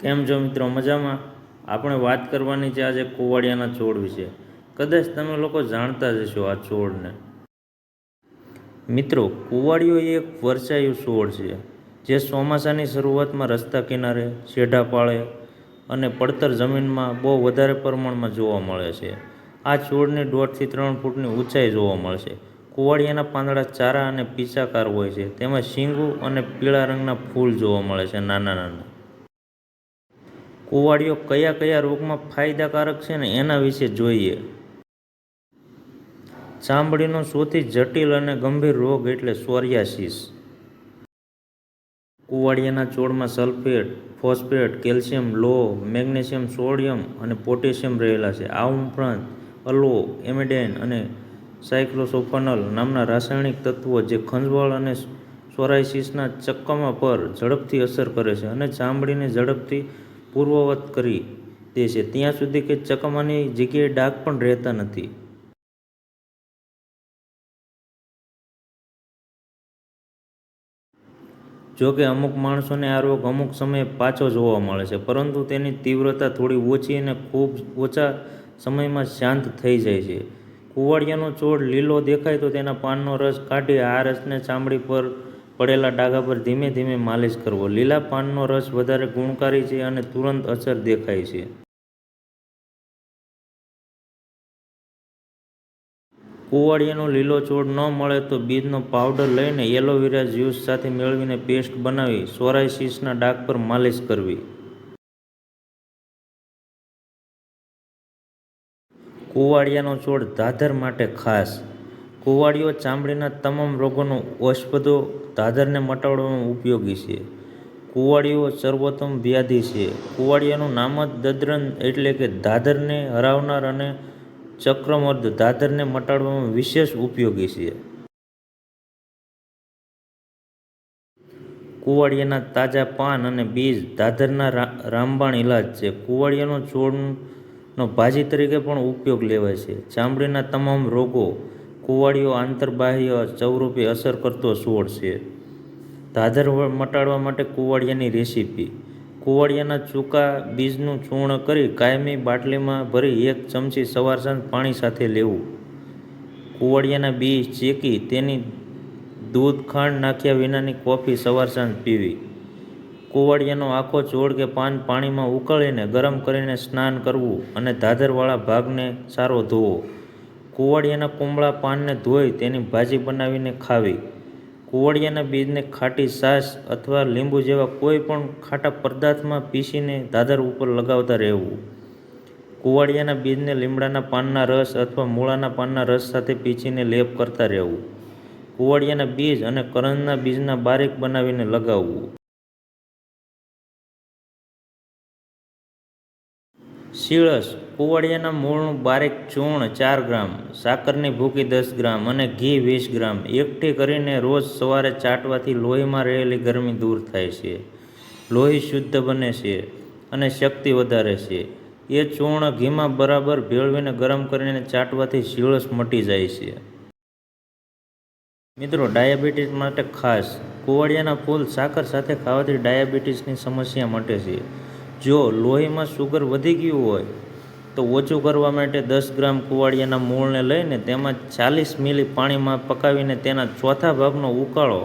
કેમ છો મિત્રો? મજામાં? આપણે વાત કરવાની છે આજે કુવાડિયાના છોડ વિશે. કદાચ તમે લોકો જાણતા જ હશો આ છોડને. મિત્રો, કુવાડિયો એ એક વર્ષાયુ છોડ છે, જે ચોમાસાની શરૂઆતમાં રસ્તા કિનારે શેઢા પાળે અને પડતર જમીનમાં બહુ વધારે પ્રમાણમાં જોવા મળે છે. આ છોડની દોઢથી ત્રણ ફૂટની ઊંચાઈ જોવા મળશે. કુવાડિયાના પાંદડા ચારા અને પીસાકાર હોય છે, તેમાં શીંગું અને પીળા રંગના ફૂલ જોવા મળે છે નાના નાના. કુવાડિયો કયા કયા રોગમાં ફાયદાકારક છે ને એના વિશે જોઈએ. ચામડીનો સૌથી જટિલ અને ગંભીર રોગ એટલે સોરિયાસિસ. કુવાડિયાના છોડમાં સલ્ફેટ, ફોસ્ફેટ, કેલ્શિયમ લોહ મેગ્નેશિયમ, સોડિયમ અને પોટેશિયમ રહેલા છે. આ ઉપરાંત અલો, એમિડેન અને સાયક્લોસોફનલ નામના રાસાયણિક તત્વો જે ખંજવાળ અને સોરાયસિસના ચક્કમા પર ઝડપથી અસર કરે છે અને ચામડીને ઝડપથી પૂર્વવત કરી દે છે. ત્યાં સુધી કે ચકમાની જગ્યાએ ડાઘ પણ રહેતા નથી. જો કે અમુક માણસોને આ રોગ અમુક સમયે પાછો જોવા મળે છે, પરંતુ તેની તીવ્રતા થોડી ઓછી અને ખૂબ ઓછા સમયમાં શાંત થઈ જાય છે. કુવાડિયાનો છોડ લીલો દેખાય તો તેના પાનનો રસ કાઢી આ રસને ચામડી પર પડેલા ડાઘા પર ધીમે ધીમે માલિશ કરવો. લીલા પાનનો રસ વધારે ગુણકારી છે અને તુરંત અસર દેખાય છે. કુવાડિયાનો લીલો છોડ ન મળે તો બીજનો પાવડર લઈને એલોવેરા જ્યુસ સાથે મેળવીને પેસ્ટ બનાવી સોરાયસિસના ડાઘ પર માલિશ કરવી. કુવાડિયાનો છોડ ધાધર માટે ખાસ. કુવાડિયો ચામડીના તમામ રોગોનો ઔષધો ધાદરને મટાડવામાં ઉપયોગી છે. કુવાડિયો સર્વોત્તમ વ્યાધિ છે. કુવાડિયાનું નામ જ દદ્રન એટલે કે દાદરને હરાવનાર અને ચક્રમર્દ દાદરને મટાડવામાં વિશેષ ઉપયોગી છે. કુવાડિયાના તાજા પાન અને બીજ ધાધરના રામબાણ ઇલાજ છે. કુવાડિયાનો છોડનો ભાજી તરીકે પણ ઉપયોગ લેવાય છે. ચામડીના તમામ રોગો કુવાડિયો આંતરબાહ્ય ચવરૂપે અસર કરતો છોડ છે. ધાધર મટાડવા માટે કુવાડિયાની રેસીપી. કુવાડિયાના ચૂકા બીજનું ચૂર્ણ કરી કાયમી બાટલીમાં ભરી એક ચમચી સવાર સાંજ પાણી સાથે લેવું. કુવાડિયાના બીજ ચેકી તેની દૂધ ખાંડ નાખ્યા વિનાની કોફી સવાર સાંજ પીવી. કુવાડિયાનો આખો છોડ કે પાન પાણીમાં ઉકળીને ગરમ કરીને સ્નાન કરવું અને ધાધરવાળા ભાગને સારો ધોવો. કુવાડિયાના કુમળા પાનને ધોઈ તેની ભાજી બનાવીને ખાવી. કુવાડિયાના બીજને ખાટી છાશ અથવા લીંબુ જેવા કોઈ પણ ખાટા પદાર્થમાં પીસીને દાદર ઉપર લગાવતા રહેવું. કુવાડિયાના બીજને લીમડાના પાનના રસ અથવા મૂળાના પાનના રસ સાથે પીસીને લેપ કરતા રહેવું. કુવાડિયાના બીજ અને કરંજના બીજના બારીક બનાવીને લગાવવું. શીળસ કુવાડિયાના મૂળનું બારીક ચૂર્ણ ચાર ગ્રામ, સાકરની ભૂકી દસ ગ્રામ અને ઘી વીસ ગ્રામ. એકઠી કરીને રોજ સવારે ચાટવાથી લોહીમાં રહેલી ગરમી દૂર થાય છે. લોહી શુદ્ધ બને છે અને શક્તિ વધારે છે. એ ચૂર્ણ ઘીમાં બરાબર ભેળવીને ગરમ કરીને ચાટવાથી શીળસ મટી જાય છે. મિત્રો, ડાયાબિટીસ માટે ખાસ. કુવાડિયાના ફૂલ સાકર સાથે ખાવાથી ડાયાબિટીસની સમસ્યા મટે છે. જો લોહીમાં શુગર વધી ગયું હોય તો ઓછું કરવા માટે દસ ગ્રામ કુવાડિયાના મૂળને લઈને તેમાં ચાલીસ મિલી પાણીમાં પકાવીને તેના ચોથા ભાગનો ઉકાળો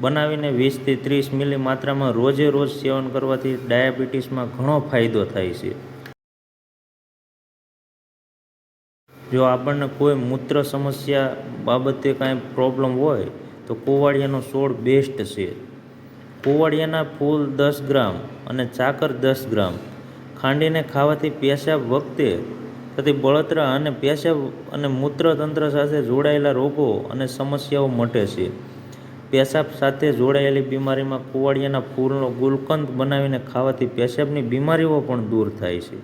બનાવીને વીસથી ત્રીસ મિલી માત્રામાં રોજે રોજ સેવન કરવાથી ડાયાબિટીસમાં ઘણો ફાયદો થાય છે. જો આપણને કોઈ મૂત્ર સમસ્યા બાબતે કાંઈ પ્રોબ્લેમ હોય, તો કુવાડિયાનો છોડ બેસ્ટ છે. કુવાડિયાના ફૂલ દસ ગ્રામ અને ચાકર દસ ગ્રામ ખાંડીને ખાવાથી પેશાબ વખતે થતી બળતરા અને પેશાબ અને મૂત્રતંત્ર સાથે જોડાયેલા રોગો અને સમસ્યાઓ મટે છે. પેશાબ સાથે જોડાયેલી બીમારીમાં કુવાડિયાના ફૂલનો ગુલકંદ બનાવીને ખાવાથી પેશાબની બીમારીઓ પણ દૂર થાય છે.